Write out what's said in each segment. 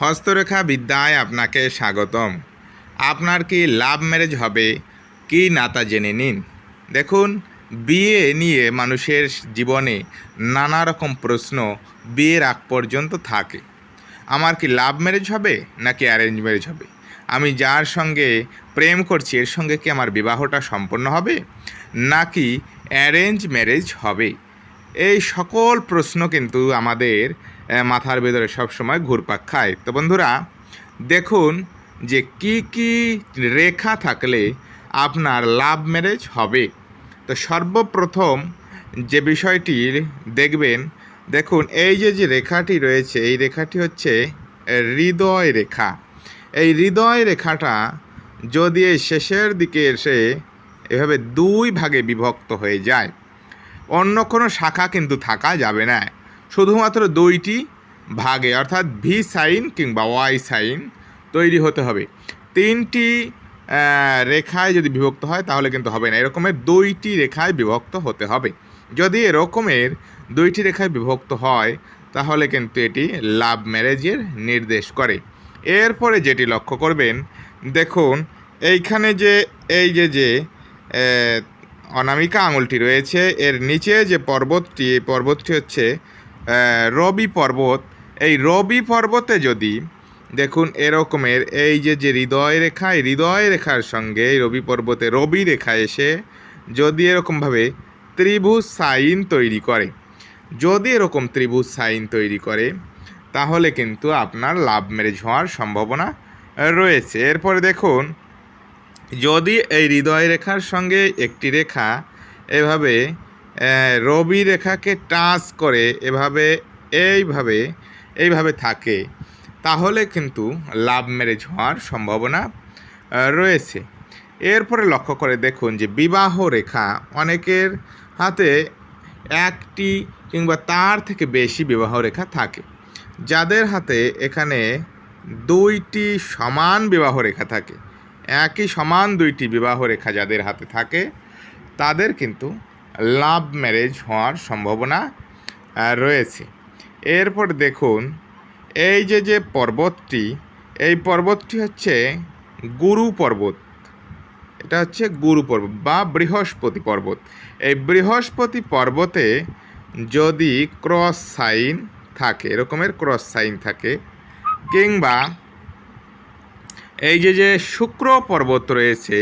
হস্তরেখা বিদ্যায় আপনাকে স্বাগতম। আপনার কি লাভ ম্যারেজ হবে? কি না তা জেনে নিন। দেখুন, বিয়ে নিয়ে মানুষের জীবনে নানা রকম প্রশ্ন বিয়ের আগ পর্যন্ত থাকে। আমার কি লাভ ম্যারেজ হবে, নাকি অ্যারেঞ্জ ম্যারেজ হবে? আমি যার সঙ্গে প্রেম করছি, এর সঙ্গে কি আমার বিবাহটা সম্পন্ন হবে, নাকি অ্যারেঞ্জ ম্যারেজ হবে? এই সকল প্রশ্ন কিন্তু আমাদের মাথার ভেতরে সবসময় ঘুরপাক খায়। তো বন্ধুরা, দেখুন যে কি কি রেখা থাকলে আপনার লাভ ম্যারেজ হবে। তো সর্বপ্রথম যে বিষয়টি দেখবেন, দেখুন এই যে যে রেখাটি রয়েছে, এই রেখাটি হচ্ছে হৃদয় রেখা। এই হৃদয় রেখাটা যদি এই শেষের দিকে এসে এভাবে দুই ভাগে বিভক্ত হয়ে যায়, অন্য কোনো শাখা কিন্তু থাকা যাবে না। শুধুমাত্র দুইটি ভাগে, অর্থাৎ ভি সাইন কিংবা ওয়াই সাইন তৈরি হতে হবে। তিনটি রেখায় যদি বিভক্ত হয় তাহলে কিন্তু হবে না। এরকমের দুইটি রেখায় বিভক্ত হতে হবে। যদি এরকমের দুইটি রেখায় বিভক্ত হয়, তাহলে কিন্তু এটি লাভ ম্যারেজের নির্দেশ করে। এরপরে যেটি লক্ষ্য করবেন, দেখুন, এইখানে যে, এই যে যে অনামিকা আঙুলটি রয়েছে, এর নিচে যে পর্বতটি, এই পর্বতটি হচ্ছে রবি পর্বত। এই রবি পর্বতে যদি দেখুন এরকমের এই যে যে হৃদয় রেখা, এই হৃদয় রেখার সঙ্গে এই রবি পর্বতে রবি রেখা এসে যদি এরকমভাবে ত্রিভুজ সাইন তৈরি করে, যদি এরকম ত্রিভুজ সাইন তৈরি করে, তাহলে কিন্তু আপনার লাভ ম্যারেজ হওয়ার সম্ভাবনা রয়েছে। এরপরে দেখুন, যদি এই হৃদয় রেখার সঙ্গে একটি রেখা এভাবে রবি রেখাকে টাচ করে এভাবে, এইভাবে এইভাবে থাকে, তাহলে কিন্তু লাভ ম্যারেজ হওয়ার সম্ভাবনা রয়েছে। এরপরে লক্ষ্য করে দেখুন যে বিবাহ রেখা অনেকের হাতে একটি কিংবা তার থেকে বেশি বিবাহ রেখা থাকে। যাদের হাতে এখানে দুইটি সমান বিবাহ রেখা থাকে, একই সমান দুইটি বিবাহ রেখা যাদের হাতে থাকে, তাদের কিন্তু লাভ ম্যারেজ হওয়ার সম্ভাবনা রয়েছে। এরপর দেখুন, এই যে যে পর্বতটি, এই পর্বতটি হচ্ছে গুরু পর্বত। এটা হচ্ছে গুরু পর্বত বা বৃহস্পতি পর্বত। এই বৃহস্পতি পর্বতে যদি ক্রস সাইন থাকে, এরকমের ক্রস সাইন থাকে, কিংবা এই যে যে শুক্র পর্বত রয়েছে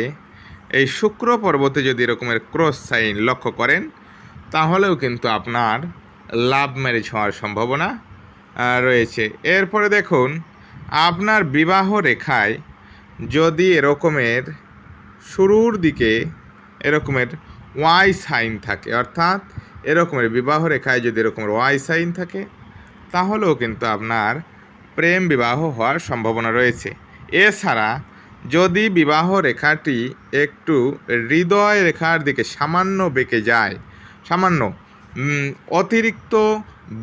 এই শুক্র পর্বতে যদি এরকমের ক্রস সাইন লক্ষ্য করেন, তাহলেও কিন্তু আপনার লাভ ম্যারেজ হওয়ার সম্ভাবনা রয়েছে। এরপরে দেখুন, আপনার বিবাহ রেখায় যদি এরকমের শুরুর দিকে এরকমের ওয়াই সাইন থাকে, অর্থাৎ এরকমের বিবাহ রেখায় যদি এরকমের ওয়াই সাইন থাকে, তাহলেও কিন্তু আপনার প্রেম বিবাহ হওয়ার সম্ভাবনা রয়েছে। এছাড়া যদি বিবাহ রেখাটি একটু হৃদয় রেখার দিকে সামান্য বেঁকে যায়, সামান্য অতিরিক্ত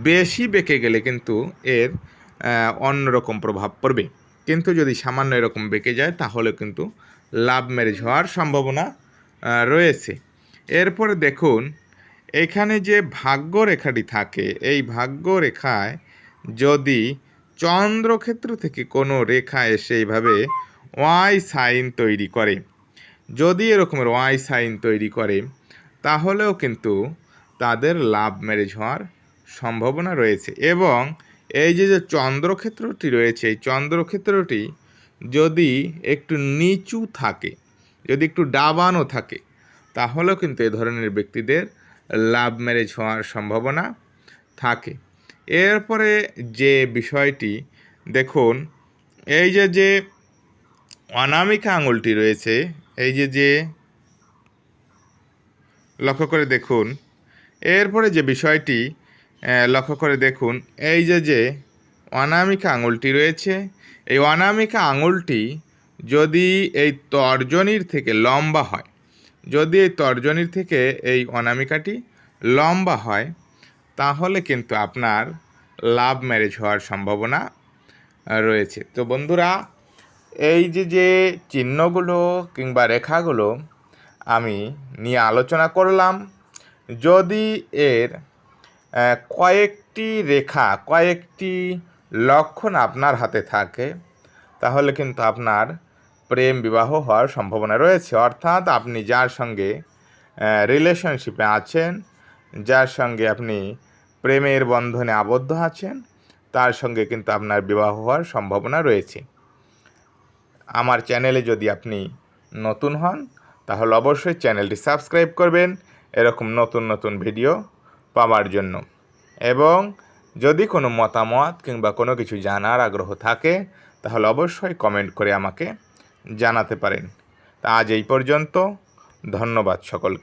বেশি বেঁকে গেলে কিন্তু এর অন্যরকম প্রভাব পড়বে। কিন্তু যদি সামান্য এরকম বেঁকে যায় তাহলে কিন্তু লাভ ম্যারেজ হওয়ার সম্ভাবনা রয়েছে। এরপরে দেখুন, এখানে যে ভাগ্য রেখাটি থাকে, এই ভাগ্য রেখায় যদি চন্দ্রক্ষেত্র থেকে কোনো রেখা এসে এইভাবে ওয়াই সাইন তৈরি করে। যদি এরকমের ওয়াই সাইন তৈরি করে, তাহলেও কিন্তু তাদের লাভ ম্যারেজ হওয়ার সম্ভাবনা রয়েছে। এবং এই যে যে চন্দ্রক্ষেত্রটি রয়েছে, এই চন্দ্রক্ষেত্রটি যদি একটু নিচু থাকে, যদি একটু ডাবানো থাকে, তাহলেও কিন্তু এ ধরনের ব্যক্তিদের লাভ ম্যারেজ হওয়ার সম্ভাবনা থাকে। এরপরে যে বিষয়টি, দেখুন, এই যে যে অনামিকা আঙুলটি রয়েছে। এই যে যে, লক্ষ্য করে দেখুন। এরপরে যে বিষয়টি লক্ষ্য করে দেখুন, এই যে যে, অনামিকা আঙুলটি রয়েছে। এই অনামিকা আঙুলটি যদি এই তর্জনীর থেকে লম্বা হয়, যদি এই তর্জনীর থেকে এই অনামিকাটি লম্বা হয়, তাহলে কিন্তু আপনার লাভ ম্যারেজ হওয়ার সম্ভাবনা রয়েছে। তো বন্ধুরা এই যে যে চিহ্নগুলো কিংবা রেখাগুলো আমি নিয়ে আলোচনা করলাম, যদি এর কয়েকটি রেখা, কয়েকটি লক্ষণ আপনার হাতে থাকে, তাহলে কিন্তু আপনার প্রেম বিবাহ হওয়ার সম্ভাবনা রয়েছে। অর্থাৎ আপনি যার সঙ্গে রিলেশনশিপে আছেন, যার সঙ্গে আপনি প্রেমের বন্ধনে আবদ্ধ আছেন, তার সঙ্গে কিন্তু আপনার বিবাহ হওয়ার সম্ভাবনা রয়েছে। আমার চ্যানেলে যদি আপনি নতুন হন, তাহলে অবশ্যই চ্যানেলটি সাবস্ক্রাইব করবেন। এরকম নতুন নতুন ভিডিও পাওয়ার জন্য। এবং যদি কোনো মতামত কিংবা কোনো কিছু জানার আগ্রহ থাকে, তাহলে অবশ্যই কমেন্ট করে আমাকে জানাতে পারেন। তা আজ এই পর্যন্ত। ধন্যবাদ সকলকে।